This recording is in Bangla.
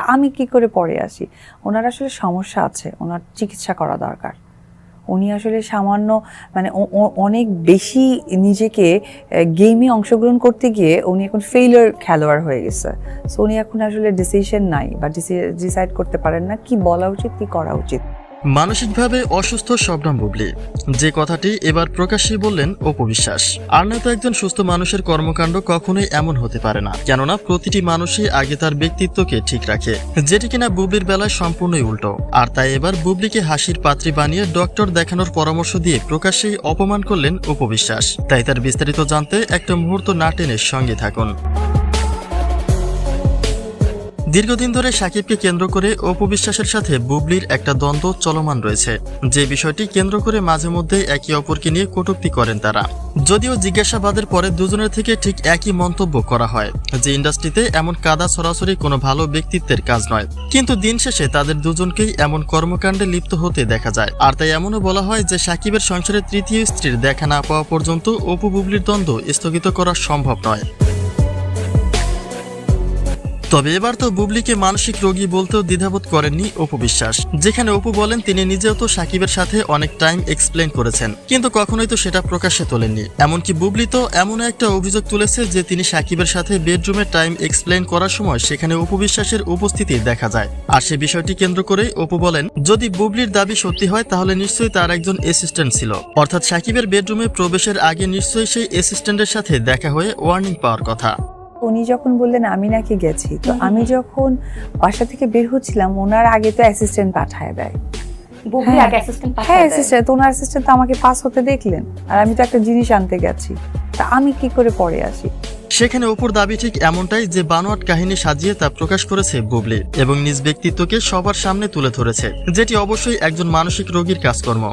তা আমি কি করে পরে আসি? ওনার আসলে সমস্যা আছে, ওনার চিকিৎসা করা দরকার। উনি আসলে সামান্য মানে অনেক বেশি নিজেকে গেমে অংশগ্রহণ করতে গিয়ে উনি এখন ফেইলার খেলোয়াড় হয়ে গেছে। সো উনি এখন আসলে ডিসিশন নাই বা ডিসাইড করতে পারেন না কি বলা উচিত, কি করা উচিত। মানসিকভাবে অসুস্থ শবনম বুবলি। যে কথাটি এবার প্রকাশ্যে বললেন অপু বিশ্বাস। আর তো একজন সুস্থ মানুষের কর্মকাণ্ড কখনোই এমন হতে পারে না। কেননা প্রতিটি মানুষই আগে তার ব্যক্তিত্বকে ঠিক রাখে, যেটি কিনা বুবলির বেলায় সম্পূর্ণই উল্টো। আর তাই এবার বুবলিকে হাসির পাত্রী বানিয়ে ডক্টর দেখানোর পরামর্শ দিয়ে প্রকাশ্যেই অপমান করলেন অপু বিশ্বাস। তাই তার বিস্তারিত জানতে একটা মুহূর্ত না টেনে সঙ্গে থাকুন। দীর্ঘদিন ধরে সাকিবকে কেন্দ্র করে অপু বিশ্বাসের সাথে বুবলির একটা দ্বন্দ্ব চলমান রয়েছে। যে বিষয়টি কেন্দ্র করে মাঝে মধ্যে একে অপরকে নিয়ে কটূক্তি করেন তারা। যদিও জিজ্ঞাসাবাদের পরে দুজনের থেকে ঠিক একই মন্তব্য করা হয়, যে ইন্ডাস্ট্রিতে এমন কাদা সরাসরি কোনো ভালো ব্যক্তিত্বের কাজ নয়। কিন্তু দিন শেষে তাদের দুজনকেই এমন কর্মকাণ্ডে লিপ্ত হতে দেখা যায়। আর তাই এমনও বলা হয় যে সাকিবের সংসারের তৃতীয় স্ত্রীর দেখা না পাওয়া পর্যন্ত অপু বুবলির দ্বন্দ্ব স্থগিত করা সম্ভব নয়। তবে এবার তো বুবলিকে মানসিক রোগী বলতেও দ্বিধাবোধ করেননি অপু বিশ্বাস। যেখানে অপু বলেন, তিনি নিজেও তো সাকিবের সাথে অনেক টাইম এক্সপ্লেন করেছেন, কিন্তু কখনোই তো সেটা প্রকাশ্যে তোলেননি। এমনকি বুবলি তো এমন একটা অভিযোগ তুলেছে যে তিনি সাকিবের সাথে বেডরুমে টাইম এক্সপ্লেন করার সময় সেখানে অপু বিশ্বাসের উপস্থিতি দেখা যায়। আর সে বিষয়টি কেন্দ্র করে অপু বলেন, যদি বুবলির দাবি সত্যি হয়, তাহলে নিশ্চয়ই তার একজন অ্যাসিস্ট্যান্ট ছিল। অর্থাৎ সাকিবের বেডরুমে প্রবেশের আগে নিশ্চয়ই সেই অ্যাসিস্ট্যান্টের সাথে দেখা হয়ে ওয়ার্নিং পাওয়ার কথা। উনি যখন বললেন আমি নাকি গেছি তো আমি যখন বাসা থেকে বের হচ্ছিলাম ওনার আগে তো অ্যাসিস্ট্যান্ট পাঠায় দেয়। হ্যাঁ। অ্যাসিস্ট্যান্ট পাঠায় দেয়। অ্যাসিস্ট্যান্ট ওনার অ্যাসিস্ট্যান্ট তো আমাকে পাস হতে দেখলেন। আর আমি তো একটা জিনিস আনতে গেছি। তা আমি কি করে পরে আসি? সেখানে অপুর দাবি ঠিক এমনটাই যে বানোয়াট কাহিনী সাজিয়ে তা প্রকাশ করেছে বুবলি এবং নিজ ব্যক্তিত্বকে সবার সামনে তুলে ধরেছে যেটি অবশ্যই একজন মানসিক রোগীর কাজকর্ম।